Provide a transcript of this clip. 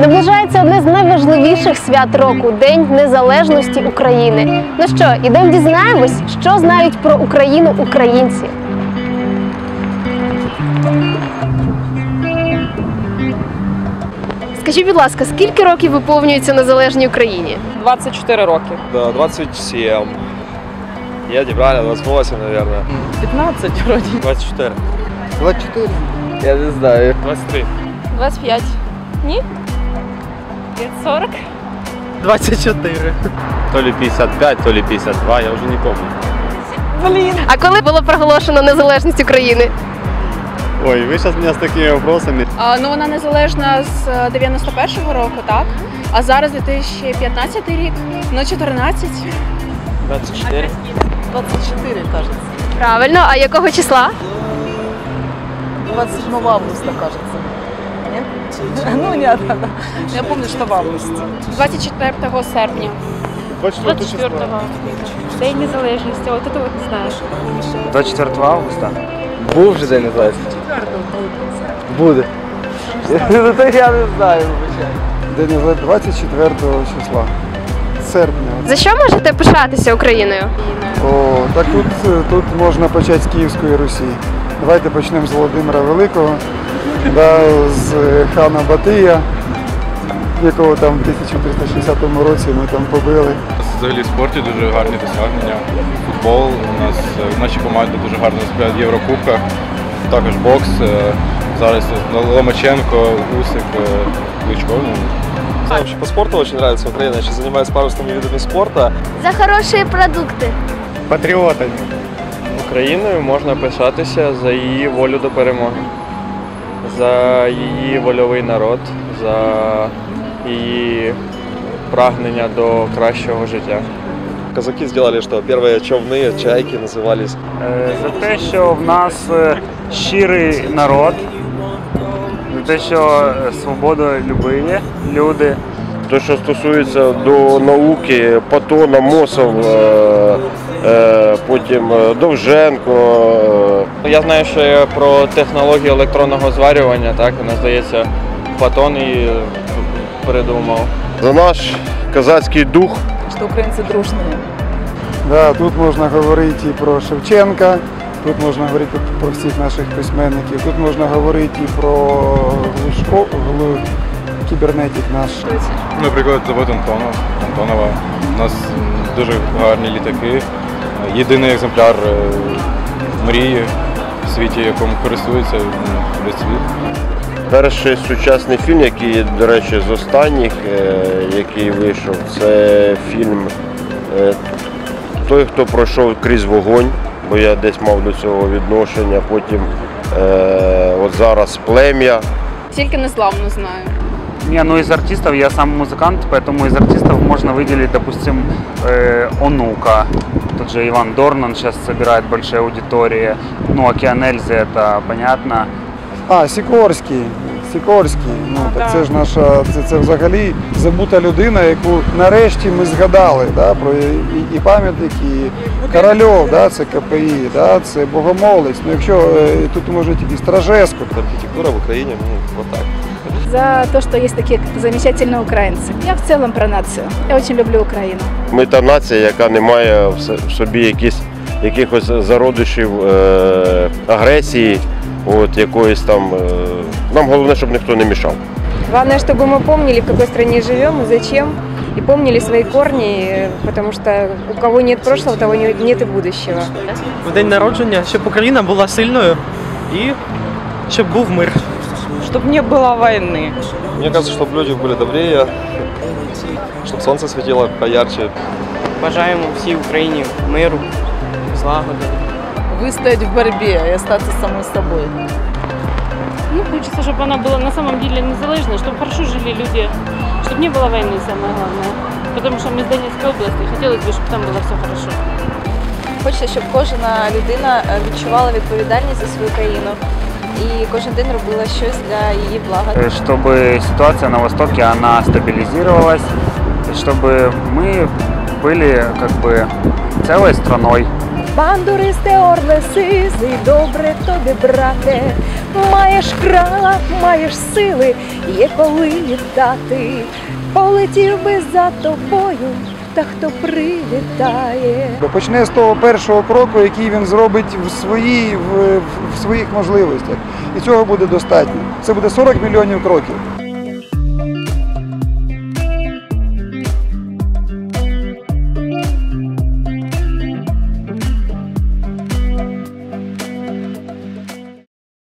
Наближається одне з найважливіших свят року День Незалежності України. Ну що, ідемо дізнаємось, що знають про Україну українці. Скажіть, будь ласка, скільки років виповнюється незалежній Україні? 24 роки. Да, 27. Я неправильно, 28, наверное. 15 вроді. 24. 24. Я не знаю. 23. 25. Ні? 40. 24. То ли 55, то ли 52, я уже не помню. Блін. А коли було проголошено незалежність України? Ой, вы сейчас меня с такими вопросами. А, ну вона незалежна з е, 91-го року, так? А зараз 2015 рік, ну 14. 24. 24, кажется. Правильно, а якого числа? 27 августа, кажется. Нет? Ну, нет, да. Я помню, что в августе. 24 серпня. 24 День незалежності, от це от не знаєш. 24 августа. Був вже день незалежності? Буде. Ну так я не знаю, День незалежності 24 числа серпня. За що можете пишатися Україною? О, так тут, тут можна почати з Київської Русі. Давайте почнемо з Володимира Великого, да, з е, хана Батия, якого там в 1360 році ми там побили. Взагалі в спорті дуже гарні досягнення. Футбол у нас е, наші команди дуже гарно в Єврокубках. Також бокс. е, Зараз Ломаченко, Усик, е, Кличко. ну, вообще по спорту очень нравится Украина. Я сейчас занимаюсь парусными видами спорта. За хороші продукти. Патріотами. Україною можна пишатися за її волю до перемоги, за її вольовий народ, за її прагнення до кращого життя. Казаки сделали что? Первые човны, чайки назывались. Е, За те, що в нас е, щирий народ, за те, що е, свободолюбиві люди. Те, що стосується до науки, Патона, Мосов, е, е, потім е, Довженко. е, Я знаю ще про технологію електронного зварювання, так, вона здається, Патон і придумав. За наш козацький дух. Что украинцы дружные. Да, тут можна говорити і про Шевченка, тут можна говорити про всіх наших письменників, тут можна говорити і про Глушко, Глу, кібернетик наш. Наприклад, завод Антонов, Антонова. У нас дуже гарні літаки Е, Єдиний екземпляр е, мрії в світі, якому користується м, весь світ. Перший сучасний фільм, який, до речі, з останніх, е, який вийшов, це фільм е, Той, хто пройшов крізь вогонь, бо я десь мав до цього відношення. Потім е, от зараз плем'я. Тільки незламно знаю. Не, ну из артистов я сам музыкант, поэтому из артистов можно выделить, допустим, э, Онука. Тот же Иван Дорнан сейчас собирает большие аудитории. Ну, Океан Эльзы, это понятно. А, Сікорський. Сікорський. Ну, так це ж наша, це, це взагалі забута людина, яку нарешті ми згадали. Да, про і, і пам'ятник, і Корольов, да, це КПІ, да, це Богомолець. Ну, якщо е, тут може тільки Стражеску. Архитектура в Украине, ну, вот так. За то, что есть такие замечательные украинцы. Я в целом про нацию. Я очень люблю Украину. Ми та нація, яка не має в се- в собі якісь, якихось зародишів е, агресії, от, якоїсь там. Е, нам головне, щоб ніхто не мішав. Главное, чтобы мы помнили, в какой стране живем и зачем, и помнили свои корни, э, потому что у кого нет прошлого, у того не- нет и будущего. в день народження, щоб Україна була сильною і щоб був мир. Чтобы не было войны. Мне кажется, чтобы люди были добрее, чтобы солнце светило поярче. Бажаємо всій Україні миру, злагоди. Выстоять в борьбе и остаться самой собой. Ну, хочется, чтобы она была на самом деле незалежной, чтобы хорошо жили люди, чтобы не было войны, самое главное. Потому что мы с Донецкой области, хотелось бы, чтобы там было все хорошо. Хочеться, щоб кожна людина е, відчувала відповідальність за свою країну і кожен день робила щось для її блага. Э, Чтобы ситуация на Востоке, она стабилизировалась, и чтобы мы были как бы целой страной. Бандуристе орле сизий, добре тобі, брате, маєш крила, маєш сили, є коли літати. Полетів би за тобою, та хто привітає. Почне з того першого кроку, який він зробить в, свої, в, в своїх можливостях. І цього буде достатньо. Це буде 40 мільйонів кроків.